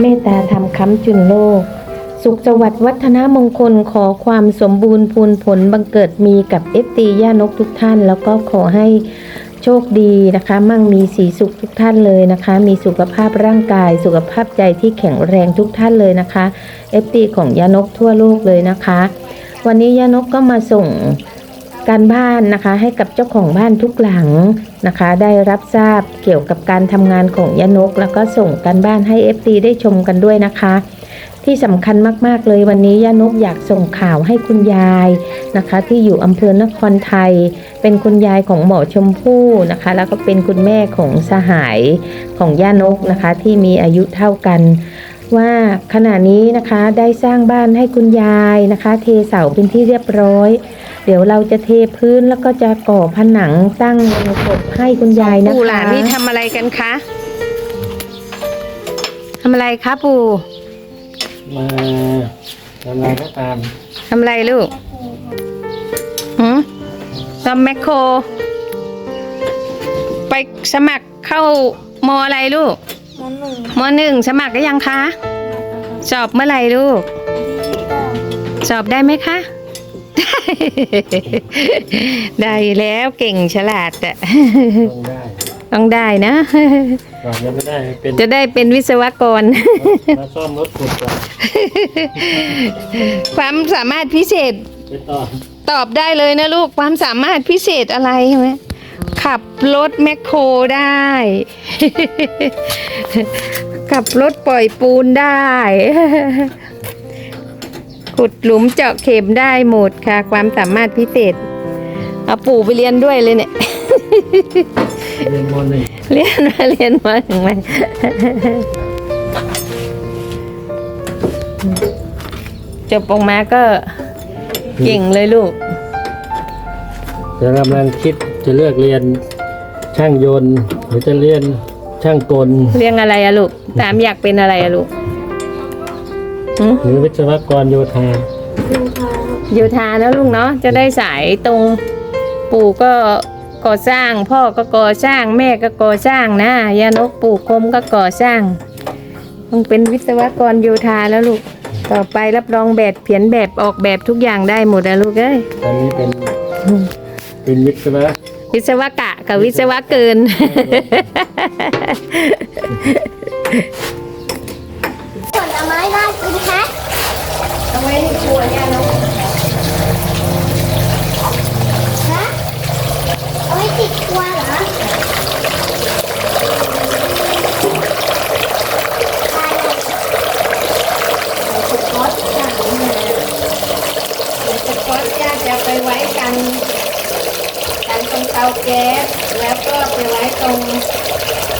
เมตตาธรรมค้ำจุนโลก สุขสวัสดิ์วัฒนมงคลขอความสมบูรณ์พูนผลบังเกิดมีกับเอฟตีย่านกทุกท่าน แล้วก็ขอให้โชคดีนะคะ มั่งมีสีสุขทุกท่านเลยนะคะ มีสุขภาพร่างกาย สุขภาพใจที่แข็งแรงทุกท่านเลยนะคะเอฟตีของย่านกทั่วโลกเลยนะคะ วันนี้ย่านกก็มาส่ง การบ้านนะคะให้กับเจ้าของบ้านทุกหลังนะคะ ได้รับทราบเกี่ยวกับการทำงานของยานก แล้วก็ส่งการบ้านให้ FT ได้ชมกันด้วยนะคะ ที่สำคัญมากๆเลยวันนี้ยานกอยากส่งข่าวให้คุณยายนะคะ ที่อยู่อำเภอนครไทย เป็นคุณยายของหมอชมพู่นะคะ แล้วก็เป็นคุณแม่ของสหายของย่านกนะคะ ที่มีอายุเท่ากันว่าขณะนี้นะคะได้สร้างบ้านให้คุณยายนะคะ เทเสาเป็นที่เรียบร้อย เดี๋ยวเราจะเทพื้นแล้วก็จะก่อผนังตั้งระบบให้คุณยายนะคะปู่หลานนี่ทำอะไรกันคะทำอะไรคะปู่มาทำอะไรก็ตามทำอะไรลูกหืมซ่อมแมคโคร ไปสมัครเข้ามออะไรลูกมหนึ่งสมัครก็ยังคะ สอบเมื่อไหร่ลูก สอบได้ไหมคะ ได้อยู่แล้วเก่งฉลาดอะต้องได้ต้องได้นะ ก่อนยังไม่ได้เป็นจะได้เป็นวิศวกร มาซ่อมรถขุดก่อนความสามารถพิเศษไปต่อตอบได้เลยนะลูกความสามารถพิเศษอะไรใช่ไหมขับรถแมคโครได้ ขับรถปล่อยปูนได้ ขุดหลุมเจาะเข็มได้หมดค่ะ ความสามารถพิเศษ เอาปู่ไปเรียนด้วยเลยเนี่ย เรียนมหนึ่งเรียนมาเรียนมาถึงไหมจบออกมาก็เก่งเลยลูกจะกำลังคิดจะเลือกเรียนช่างยนต์ หรือจะเรียนช่างกล เรียนอะไรอะลูก ตามอยากเป็นอะไรอะลูก หึหรือวิศวกรโยธาโยธาแล้วลูกเนาะจะได้สายตรงปู่ก็ก่อสร้าง พ่อก็ก่อสร้าง แม่ก็ก่อสร้างนะยานกปู่คมก็ก่อสร้างต้องเป็นวิศวกรโยธาแล้วลูกต่อไปรับรองแบบเขียนแบบออกแบบทุกอย่างได้หมดนะลูกเอ้ยตอนนี้เป็นเป็นวิศวะวิศวกะกับวิศวะเกิน ผลไม้น่ากินแฮะ เอาไว้ในครัวเนี่ยนก ฮะเอาไว้ติดครัวเหรอทานเลย สกอตย่าสกอตย่าจะไป ไว้กันกันตรงเตาแก๊สแล้วก็ไปไว้ตรง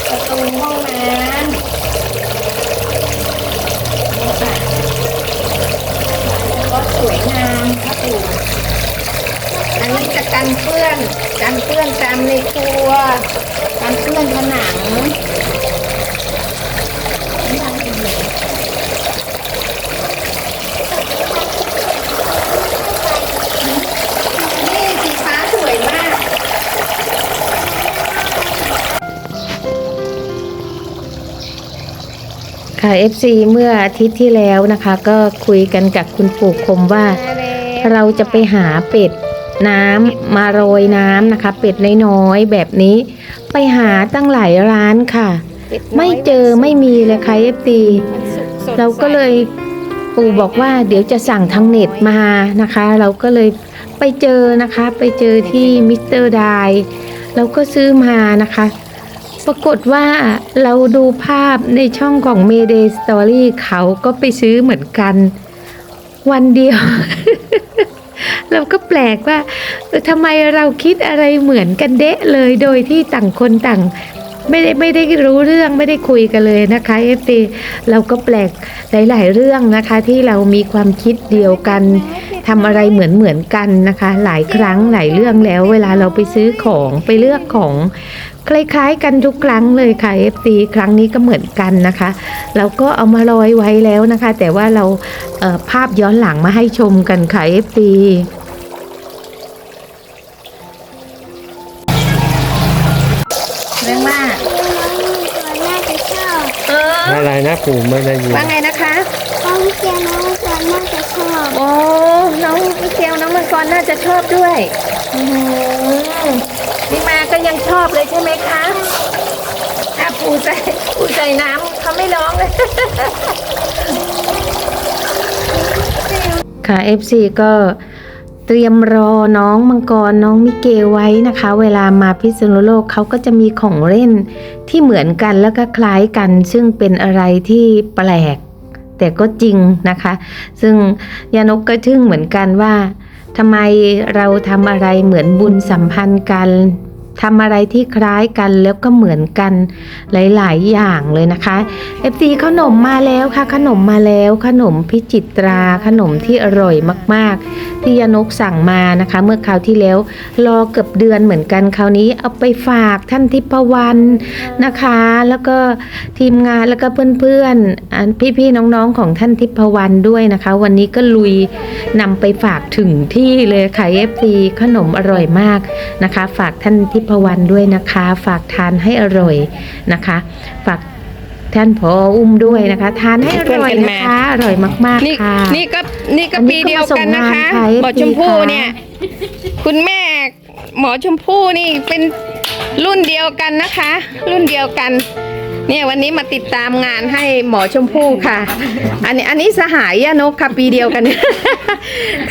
ประตูห้องน้ำนี่ค่ะกอตสวยงามครับปู่อันนี้จะกันเปื้อนกันเปื้อนตามในครัวกันเปื้อนผนัง ค่ะ FC เมื่ออาทิตย์ที่แล้วนะคะ ก็คุยกันกับคุณปู่คมว่า เราจะไปหาเป็ดน้ำมาโรยน้ำนะคะ เป็ดน้อยๆแบบนี้ ไปหาตั้งหลายร้านค่ะ ไม่เจอไม่มีเลยค่ะ FT เราก็เลยปู่บอกว่าเดี๋ยวจะสั่งทางเน็ตมานะคะ เราก็เลยไปเจอนะคะ ไปเจอที่มิสเตอร์ไดเราก็ซื้อมานะคะ ปรากฏว่าเราดูภาพในช่องของ Mayday Story เขาก็ไปซื้อเหมือนกัน วันเดียว เราก็แปลกว่าทำไมเราคิดอะไรเหมือนกันเดะเลยโดยที่ต่างคนต่างไม่ได้ไม่ได้รู้เรื่องไม่ได้คุยกันเลยนะคะเอฟตีเราก็แปลกหลาย ๆ เรื่องนะคะ ที่เรามีความคิดเดียวกันทำอะไรเหมือนเหมือนกันนะคะ หลายครั้งหลายเรื่องแล้ว เวลาเราไปซื้อของไปเลือกของ คล้ายๆ กันทุกครั้งเลยค่ะ FT ครั้งนี้ก็เหมือนกันนะคะ เราก็เอามาลอยไว้แล้วนะคะ แต่ว่าเราเอ่อภาพย้อนหลังมาให้ชมกันค่ะ FT เรื่องว่าน้องมีตัวน่าจะชอบเอออะไรนะปู่ไม่ได้ยินว่าไงนะคะเอาวิเชียรน้องก่อนน่าจะชอบโอ้น้องมิเกลน้องมังกรน่าจะชอบด้วยอื้อหือ นี่มาก็ยังชอบเลยใช่ไหมคะอะปูใส่ปูใส่น้ำเขาไม่ร้องเลยค่ะ FC ก็เตรียมรอน้องมังกรน้องมิเกลไว้นะคะ เวลามาพิษณุโลกเขาก็จะมีของเล่นที่เหมือนกันแล้วก็คล้ายกัน ซึ่งเป็นอะไรที่แปลก แต่ก็จริงนะคะ ซึ่งยานกก็ทึ่งเหมือนกันว่า ทำไมเราทำอะไรเหมือนบุญสัมพันธ์กัน ทำอะไรที่คล้ายกันแล้วก็เหมือนกันหลาย ๆ อย่างเลยนะคะ FC ขนมมาแล้วค่ะ ขนมมาแล้วขนมพิจิตราขนมที่อร่อยมาก ๆ ที่ยนกสั่งมานะคะ เมื่อคราวที่แล้วรอเกือบเดือนเหมือนกันคราวนี้เอาไปฝากท่านทิพวรรณนะคะ แล้วก็ทีมงานแล้วก็เพื่อนๆพี่ๆน้องๆของท่านทิพวรรณด้วยนะคะ วันนี้ก็ลุยนำไปฝากถึงที่เลยค่ะ FC ขนมอร่อยมากนะคะ ฝากท่านทิพวรรณด้วยนะคะ ฝากทานให้อร่อยนะคะ ฝากท่านพออุ้มด้วยนะคะ ทานให้อร่อยนะคะอร่อยมากนี่ๆค่ะนี่ก็นี่ก็อันนี้ปีเดียวกันนะคะก็มาส่งงานค่ะหมอชมพู่ FP เนี่ย คุณแม่หมอชมพู่นี่เป็นรุ่นเดียวกันนะคะ รุ่นเดียวกัน เนี่ยวันนี้มาติดตามงานให้หมอชมพู่ค่ะ อันนี้อันนี้สหายยานกค่ะปีเดียวกัน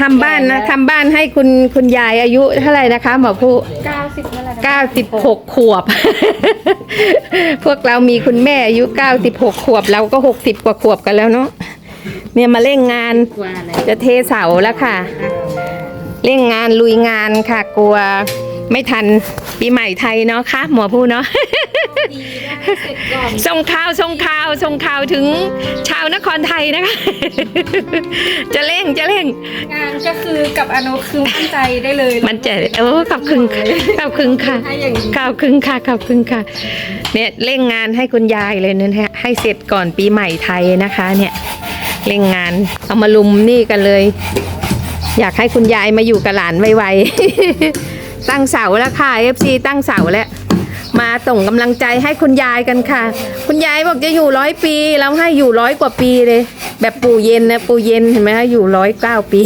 ทำบ้านนะทำบ้านให้คุณคุณยายอายุเท่าไหร่นะคะ หมอผู้เก้าสิบเก้าสิบหกขวบ พวกเรามีคุณแม่อายุเก้าสิบหกขวบ เราก็หกสิบกว่าขวบกันแล้วเนาะเนี่ยมาเร่งงานจะเทเสาแล้วค่ะ เร่งงานลุยงานค่ะ กลัวไม่ทันปีใหม่ไทยเนาะค่ะหมอผู้เนาะ ส่งข่าวส่งข่าวส่งข่าวถึงชาวนครไทยนะคะ จะเร่งจะเร่ง งานก็คือกับอนุคือมั่นใจได้เลยมันจะโอ้ขอบคุณค่ะขอบคุณค่ะ ให้อย่างนี้ขอบคุณค่ะขอบคุณค่ะ เนี่ยเร่งงานให้คุณยายเลยนะฮะให้เสร็จก่อนปีใหม่ไทยนะคะ เนี่ยเร่งงานเอามาลุมนี่กันเลย อยากให้คุณยายมาอยู่กับหลานไวๆ ตั้งเสาแล้วค่ะ FC ตั้งเสาแล้ว มาส่งกำลังใจให้คุณยายกันค่ะ คุณยายบอกจะอยู่ร้อยปีเราให้อยู่ร้อยกว่าปีเลย แบบปู่เย็นนะปู่เย็นเห็นไหมคะอยู่ร้อยเก้าปี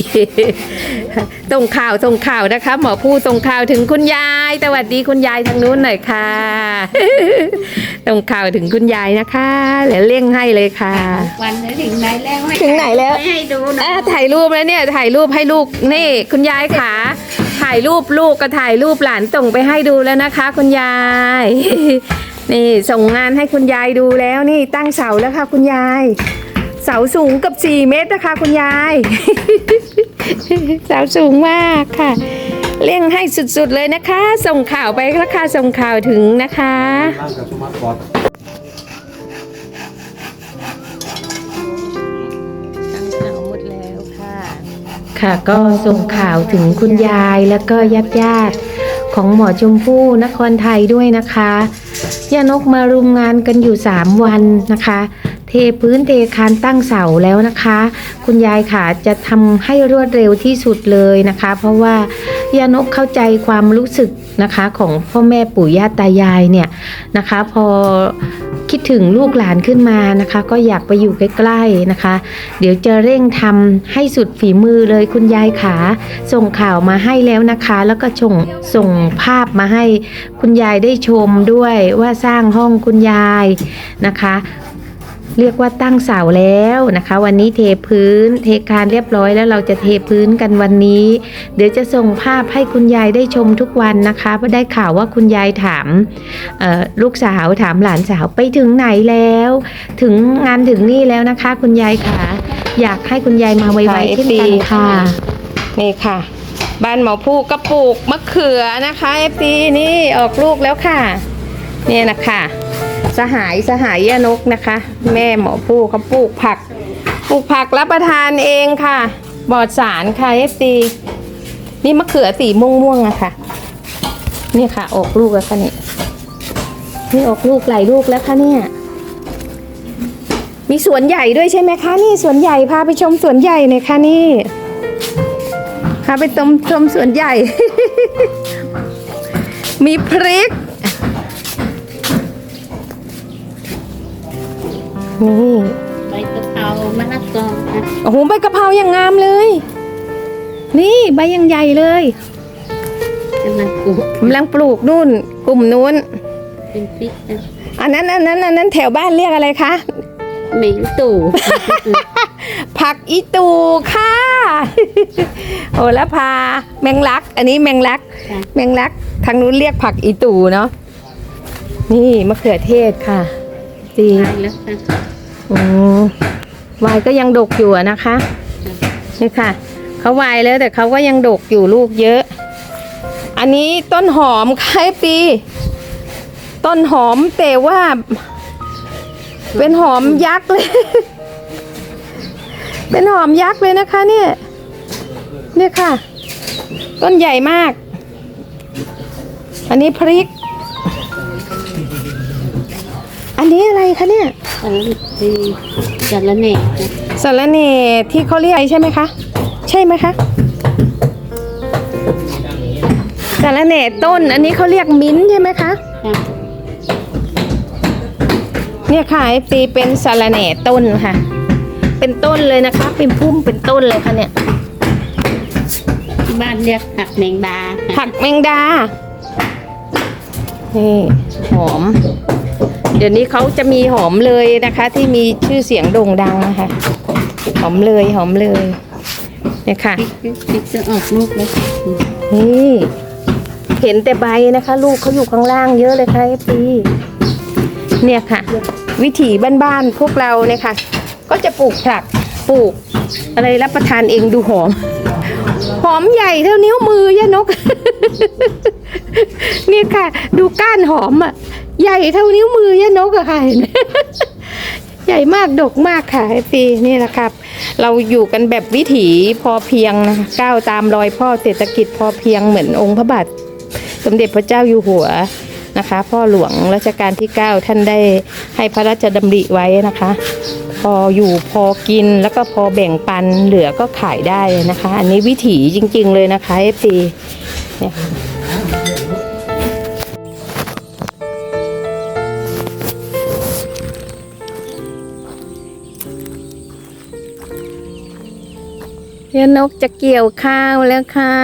ส่งข่าวส่งข่าวนะคะ หมอผู้ส่งข่าวถึงคุณยายสวัสดีคุณยายทางนู้นหน่อยค่ะส่งข่าวถึงคุณยายนะคะเดี๋ยวเร่งให้เลยค่ะ วันนี้ถึงไหนแล้วให้ถึงไหนแล้วให้ดูนะอะถ่ายรูปแล้วเนี่ยถ่ายรูปให้ลูกนี่คุณยายขาถ่ายรูปลูกก็ถ่ายรูปหลานส่งไปให้ดูแล้วนะคะ คุณยาย นี่ส่งงานให้คุณยายดูแล้วนี่ตั้งเสาแล้วค่ะ คุณยาย เสาสูงกับ4เมตรนะคะ คุณยาย เสาสูงมากค่ะเร่งให้สุดๆเลยนะคะ ส่งข่าวไปแล้วค่ะส่งข่าวถึงนะคะ ค่ะก็ส่งข่าวถึงคุณยายแล้วก็ญาติญาติของหมอชมพู่นครไทยด้วยนะคะย่านกมารุมงานกันอยู่ 3 วันนะคะ เทพื้นเทคานตั้งเสาแล้วนะคะ คุณยายค่ะจะทำให้รวดเร็วที่สุดเลยนะคะ เพราะว่าย่านกเข้าใจความรู้สึกนะคะของพ่อแม่ปู่ย่าตายายเนี่ยนะคะ พอ ถึงลูกหลานขึ้นมานะคะ ก็อยากไปอยู่ใกล้ๆนะคะ เดี๋ยวจะเร่งทำให้สุดฝีมือเลยคุณยายขาส่งข่าวมาให้แล้วนะคะ แล้วก็ส่งส่งภาพมาให้คุณยายได้ชมด้วยว่าสร้างห้องคุณยายนะคะ เรียกว่าตั้งเสาแล้วนะคะ วันนี้เทพื้นเทคานเรียบร้อยแล้วเราจะเทพื้นกันวันนี้ เดี๋ยวจะส่งภาพให้คุณยายได้ชมทุกวันนะคะเพราะได้ข่าวว่าคุณยายถามเอ่อลูกสาวถามหลานสาวไปถึงไหนแล้ว ถึงงานถึงนี่แล้วนะคะ คุณยายค่ะ อยากให้คุณยายมาไวๆเช่นกันค่ะนี่ค่ะ บ้านหมอผู้ก็ปลูกมะเขือนะคะเอฟซีนี่ออกลูกแล้วค่ะ เนี่ยนะคะ สหายสหายยานกนะคะ แม่หมอผู้เขาปลูกผัก ปลูกผักรับประทานเองค่ะ บอดสารค่ะเอฟซีนี่มะเขือสีม่วงๆอะค่ะ นี่ค่ะ ออกลูกแล้วค่ะนี่นี่ออกลูกหลายลูกแล้วค่ะเนี่ย มีสวนใหญ่ด้วยใช่ไหมคะนี่สวนใหญ่พาไปชมสวนใหญ่หน่อยค่ะนี่พาไปชมชมสวนใหญ่ มีพริก นี่ใบกะเพรามะละกอค่ะโอ้โหใบกะเพราอย่างงามเลย นี่ใบยังใหญ่เลยกำลังปลูกกำลังปลูกนู่น กลุ่มนู้นเป็นพริกนะอันนั้นอันนั้นอันนั้นแถวบ้านเรียกอะไรคะเหม็งตู่ ผักอีตูค่ะโอ้แล้วพาแมงลัก อันนี้แมงลักค่ะแมงลัก ทางนู้นเรียกผักอีตูเนาะนี่มะเขือเทศค่ะ จีตายแล้วค่ะอืมวายก็ยังดกอยู่อะนะคะนี่ค่ะเขาวายแล้วแต่เขาก็ยังดกอยู่ลูกเยอะ อันนี้ต้นหอมค่ะไอ้ปี ต้นหอมแต่ว่า เป็นหอมยักษ์เลย เป็นหอมยักษ์เลยนะคะ เนี่ยเนี่ยค่ะ ต้นใหญ่มาก อันนี้พริก อันนี้อะไรคะเนี่ยสารดีสารแหน่ค่ะสารเนที่เขาเรียกใช่ไหมคะ ใช่ไหมคะสารเนต้น อันนี้เขาเรียกมิ้นท์ใช่ไหมคะค่ะเนี่ยค่ะไอตีเป็นสารเนต้นค่ะ เป็นต้นเลยนะคะ เป็นพุ่มเป็นต้นเลยค่ะเนี่ยที่บ้านเรียกผักแมงดาค่ะผักแมงดานี่หอม เดี๋ยวนี้เขาจะมีหอมเลยนะคะ ที่มีชื่อเสียงโด่งดังนะคะหอมเลยหอมเลยเนี่ยค่ะพริกพริกจะออกลูกแล้วค่ะนี่เห็นแต่ใบนะคะ ลูกเขาอยู่ข้างล่างเยอะเลยค่ะเอฟซีเนี่ยค่ะ วิถีบ้านๆพวกเราเนี่ยค่ะ ก็จะปลูกผักปลูกอะไรรับประทานเองดูหอม หอมใหญ่เท่านิ้วมือย่านกเนี่ยค่ะ ดูก้านหอมอะ ใหญ่เท่านิ้วมือย่านกอะค่ะเห็นไหมใหญ่มากดกมากค่ะเอฟซีนี่แหละครับ เราอยู่กันแบบวิถีพอเพียงนะคะก้าวตามรอยพ่อเศรษฐกิจพอเพียงเหมือนองค์พระบาทสมเด็จพระเจ้าอยู่หัวนะคะ พ่อหลวงรัชกาลที่ 9 ท่านได้ให้พระราชดำริไว้นะคะ พออยู่พอกินแล้วก็พอแบ่งปันเหลือก็ขายได้นะคะ อันนี้วิถีจริง ๆ เลยนะคะเอฟซีเนี่ย เยนกจะเกี่ยวข้าวแล้วค่ะ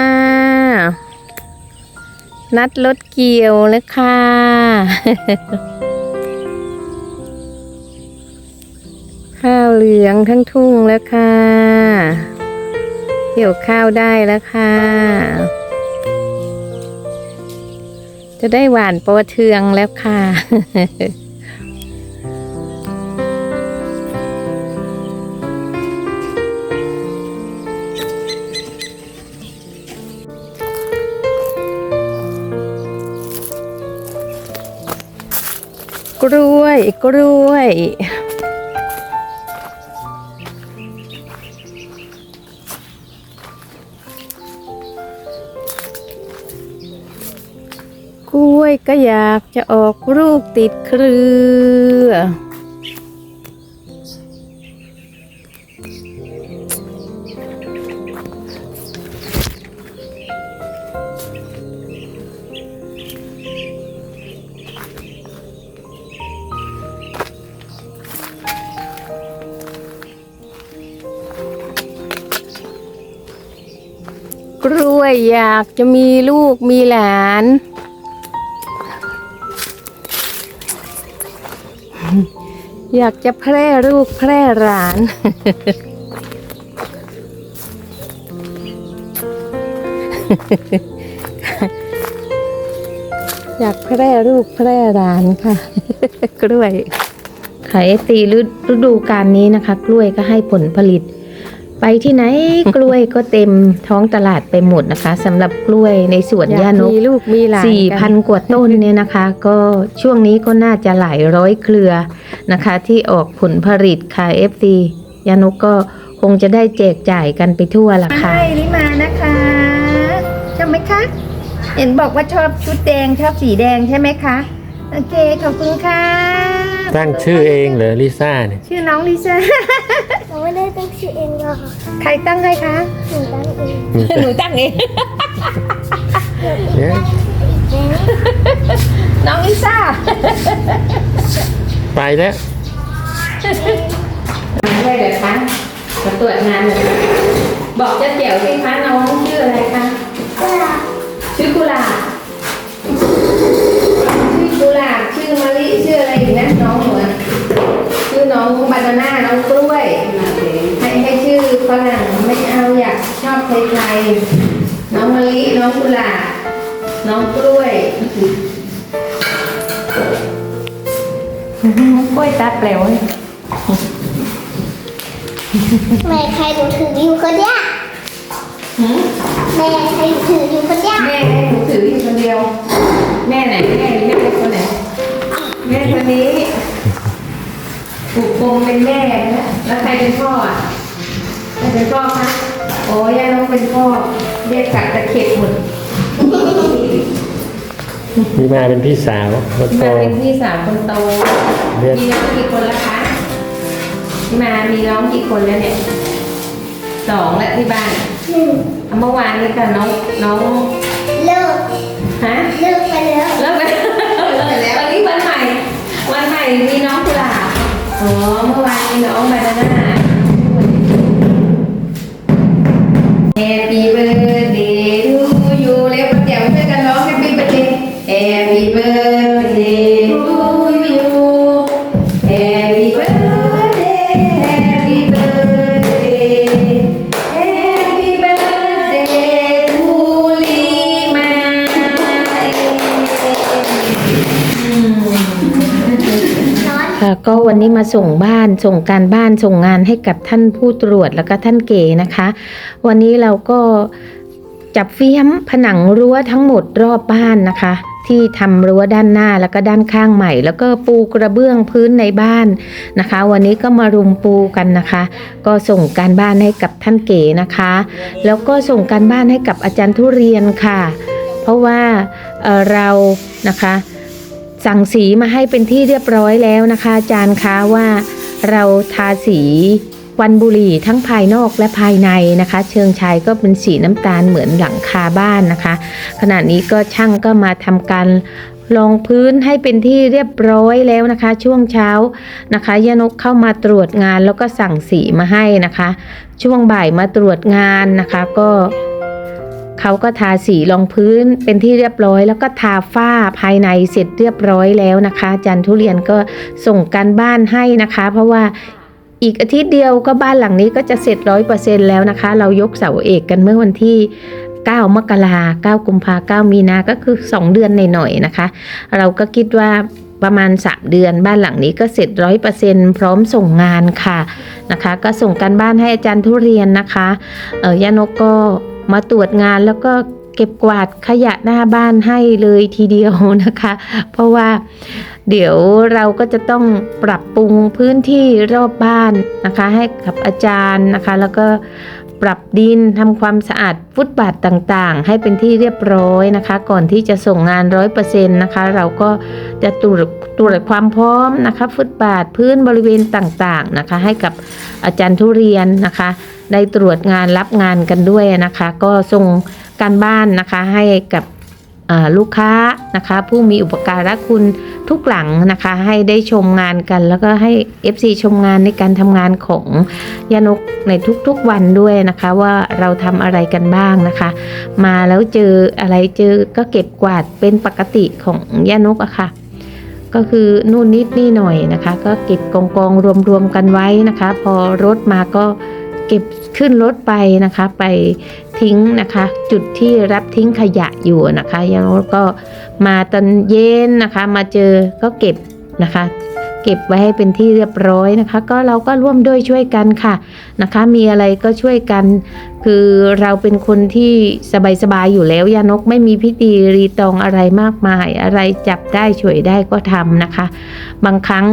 นัดรถเกี่ยวแล้วค่ะ ข้าวเหลืองทั้งทุ่งแล้วค่ะ เกี่ยวข้าวได้แล้วค่ะ จะได้หวานโปรเทืองแล้วค่ะ ล้วยกล้วย กล้วยก็อยากจะออกลูกติดเครือ กล้วยอยากจะมีลูกมีหลาน อยากจะแพร่ลูกแพร่หลาน อยากแพร่ลูกแพร่หลานค่ะ กล้วยขายตีฤดูการนี้นะคะ กล้วยก็ให้ผลผลิต ไปที่ไหนกล้วยก็เต็มท้องตลาดไปหมดนะคะสำหรับกล้วยในสวนย่านกมีลูกมีหลานสี่พันกว่าต้นเนี่ยนะคะ ก็ช่วงนี้ก็น่าจะหลายร้อยเครือนะคะ ที่ออกผลผลิตค่ะ FC ยานกก็คงจะได้แจกจ่ายกันไปทั่วละค่ะใช่ลิมานะคะชอบไหมคะ เห็นบอกว่าชอบชุดแดงชอบสีแดงใช่ไหมคะ โอเคขอบคุณค่ะ ตั้งชื่อเองเหรอลิซ่าเนี่ยชื่อน้องลิซ่าเราไม่ได้ตั้งชื่อเองหรอกใครตั้งให้คะ หนูตั้งเองหนูตั้งเอง เนี่ยน้องลิซ่า ไปแล้วมาด้วยเหรอคะมาตรวจงานเหรอคะบอกเจ้าเจ๋วสิคะน้องชื่ออะไรคะก็ชื่อกุหลาบชื่อกุหลาบชื่อมะลิชื่ออะไรอีกนะน้องหนูอะชื่อน้องบานาน่าน้องกล้วยให้ให้ชื่อฝรั่งไม่เอาอยากชอบไทยๆน้องมะลิน้องกุหลาบน้องกล้วยกล้วยตาแปลวเลยแม่ใครหนูถืออยู่คนเนี้ยหืมแม่ใครหนูถืออยู่คนเนี้ยแม่ให้หนูถืออยู่คนเดียว แม่ไหนแม่แม่เป็นคนไหนแม่คนนี้ผูกโกงเป็นแม่นะแล้วใครเป็นพ่ออะใครเป็นพ่อคะโอ้ย่าน้องเป็นพ่อเรียกกัดตะเข็บหมดมีมาเป็นพี่สาวคนโตมาเป็นพี่สาวคนโตเรียนมีน้องกี่คนแล้วคะที่มามีน้องกี่คนแล้วเนี่ยสองแล้วที่บ้านหนึ่งเมื่อวานนี้กับน้องน้องเลิกฮะเลิกไปแล้วเลิกไปเลิกไปแล้ววันนี้วันใหม่ วันให ม่มีน้องกุหลาบอ๋อเมื่อวานมีน้องบานาน่า Happy birthday to you เร็วป้าแจ๋วช่วยกันร้อง Happy birthday Happy birthday นนี้มาส่งบ้าน ส่งการบ้านส่งงานให้กับท่านผู้ตรวจแล้วก็ท่านเก๋นะคะ วันนี้เราก็จับเฟี้ยมผนังรั้วทั้งหมดรอบบ้านนะคะ ที่ทำรั้วด้านหน้าแล้วก็ด้านข้างใหม่ แล้วก็ปูกระเบื้องพื้นในบ้านนะคะ วันนี้ก็มารุมปูกันนะคะ ก็ส่งการบ้านให้กับท่านเก๋นะคะ แล้วก็ส่งการบ้านให้กับอาจารย์ทุเรียนค่ะ เพราะว่าเเรานะคะ สั่งสีมาให้เป็นที่เรียบร้อยแล้วนะคะอาจารย์คะว่าเราทาสีควันบุหรี่ทั้งภายนอกและภายในนะคะ เชิงชายก็เป็นสีน้ำตาลเหมือนหลังคาบ้านนะคะ ขณะนี้ก็ช่างก็มาทำการรองพื้นให้เป็นที่เรียบร้อยแล้วนะคะ ช่วงเช้านะคะยานกเข้ามาตรวจงานแล้วก็สั่งสีมาให้นะคะ ช่วงบ่ายมาตรวจงานนะคะก็ เขาก็ทาสีรองพื้นเป็นที่เรียบร้อย แล้วก็ทาฝ้าภายในเสร็จเรียบร้อยแล้วนะคะอาจันทุเรียนก็ส่งการบ้านให้นะคะ เพราะว่าอีกอาทิตย์เดียวก็บ้านหลังนี้ก็จะเสร็จร้อยเปอร์เซ็นแล้วนะคะ เรายกเสาเอกกันเมื่อวันที่ 9 มกราคม 9 กุมภาพันธ์ 9 มีนาก็คือ 2 เดือนหน่อยๆนะคะ เราก็คิดว่าประมาณ 3 เดือนบ้านหลังนี้ก็เสร็จร้อยเปอร์เซ็นพร้อมส่งงานค่ะนะคะ ก็ส่งการบ้านให้อาจารย์ทุเรียนนะคะ เออยานกก็ มาตรวจงานแล้วก็เก็บกวาดขยะหน้าบ้านให้เลยทีเดียวนะคะ เพราะว่าเดี๋ยวเราก็จะต้องปรับปรุงพื้นที่รอบบ้านนะคะ ให้กับอาจารย์นะคะ แล้วก็ปรับดินทำความสะอาดฟุตบาทต่างๆ ให้เป็นที่เรียบร้อยนะคะ ก่อนที่จะส่งงานร้อยเปอร์เซ็นต์นะคะ เราก็จะตรวจตรวจความพร้อมนะคะ ฟุตบาทพื้นบริเวณต่างๆนะคะ ให้กับอาจารย์ทุเรียนนะคะ ได้ตรวจงานรับงานกันด้วยนะคะ ก็ส่งการบ้านนะคะให้กับลูกค้านะคะ ผู้มีอุปการะคุณทุกหลังนะคะ ให้ได้ชมงานกัน แล้วก็ให้ FC ชมงานในการทำงานของยานกในทุกๆวันด้วยนะคะ ว่าเราทำอะไรกันบ้างนะคะ มาแล้วเจออะไรเจอก็เก็บกวาดเป็นปกติของยานกอะค่ะ ก็คือนู่นนิดนี่หน่อยนะคะ ก็เก็บกองกองรวมรวมๆกันไว้นะคะ พอรถมาก็ เก็บขึ้นรถไปนะคะ ไปทิ้งนะคะ จุดที่รับทิ้งขยะอยู่นะคะยังก็มาตอนเย็นนะคะ มาเจอก็เก็บนะคะเก็บไว้ให้เป็นที่เรียบร้อยนะคะ ก็เราก็ร่วมด้วยช่วยกันค่ะนะคะ มีอะไรก็ช่วยกัน คือเราเป็นคนที่สบายๆอยู่แล้วยานกไม่มีพิธีรีตองอะไรมากมาย อะไรจับได้ช่วยได้ก็ทำนะคะ บางครั้ง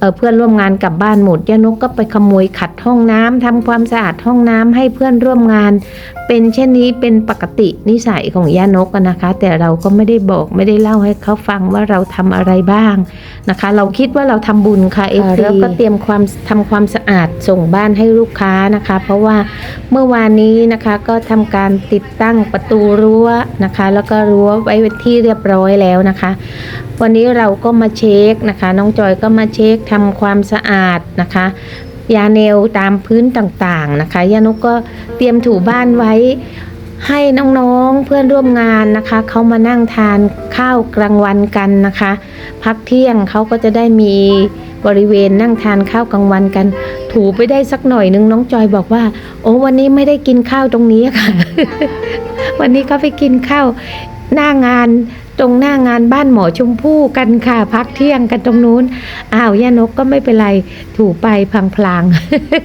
เอ่อเพื่อนร่วมงานกลับบ้านหมดยานกก็ไปขโมยขัดห้องน้ำทำความสะอาดห้องน้ำให้เพื่อนร่วมงาน เป็นเช่นนี้เป็นปกตินิสัยของย่านกอะนะคะ แต่เราก็ไม่ได้บอกไม่ได้เล่าให้เขาฟังว่าเราทำอะไรบ้างนะคะ เราคิดว่าเราทำบุญค่ะเอฟแล้วก็เตรียมความทำความสะอาดส่งบ้านให้ลูกค้านะคะ เพราะว่าเมื่อวานนี้นี้นะคะก็ทำการติดตั้งประตูรั้วนะคะ แล้วก็รั้วไว้เป็นที่เรียบร้อยแล้วนะคะ วันนี้เราก็มาเช็คนะคะ น้องจอยก็มาเช็คทำความสะอาดนะคะ ยาเนลตามพื้นต่างๆนะคะยานุกก็เตรียมถูบ้านไว้ให้น้องๆเพื่อนร่วมงานนะคะเขามานั่งทานข้าวกลางวันกันนะคะ พักเที่ยงเขาก็จะได้มีบริเวณนั่งทานข้าวกลางวันกัน ถูไปได้สักหน่อยนึงน้องจอยบอกว่า โอ้วันนี้ไม่ได้กินข้าวตรงนี้ค่ะ วันนี้เขาไปกินข้าวหน้างาน ตรงหน้างานบ้านหมอชมพู่กันค่ะพักเที่ยงกันตรงนู้นอ้าวย่านกก็ไม่เป็นไรถูไปพลาง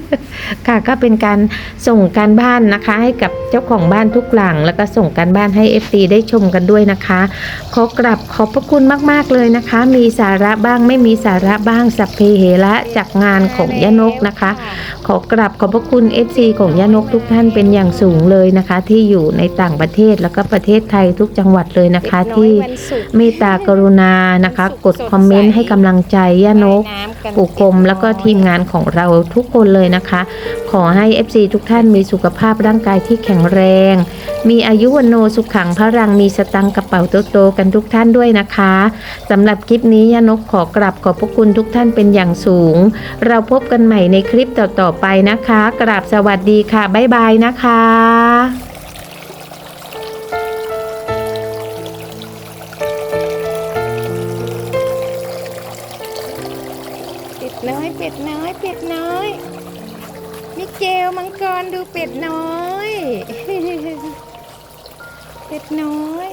ๆค่ะก็เป็นการส่งการบ้านนะคะ ให้กับเจ้าของบ้านทุกหลัง แล้วก็ส่งการบ้านให้ f อได้ชมกันด้วยนะคะ ขอกราบขอบพระคุณมากๆเลยนะคะ มีสาระบ้างไม่มีสาระบ้างสัพเพเหระจากงานของย่านกนะคะ ขอกราบขอบพระคุณ FC ของย่านกทุกท่านเป็นอย่างสูงเลยนะคะ ที่อยู่ในต่างประเทศแล้วก็ประเทศไทยทุกจังหวัดเลยนะคะที่เมตตากรุณานะคะ กดคอมเมนต์ให้กำลังใจย่านกปู่กรมแล้วก็ทีมงานของเราทุกคนเลยนะคะ ขอให้ FC ทุกท่านมีสุขภาพร่างกายที่แข็งแรง มีอายุวันโนสุขขังพระรังมีสตังค์กระเป๋าโตๆกันทุกท่านด้วยนะคะสำหรับคลิปนี้ยานกขอกราบขอบพระคุณทุกท่านเป็นอย่างสูง เราพบกันใหม่ในคลิปต่อๆไปนะคะ กราบสวัสดีค่ะ บ๊ายบายนะคะ มิเกลมังกรดูเป็ดน้อย เป็ดน้อย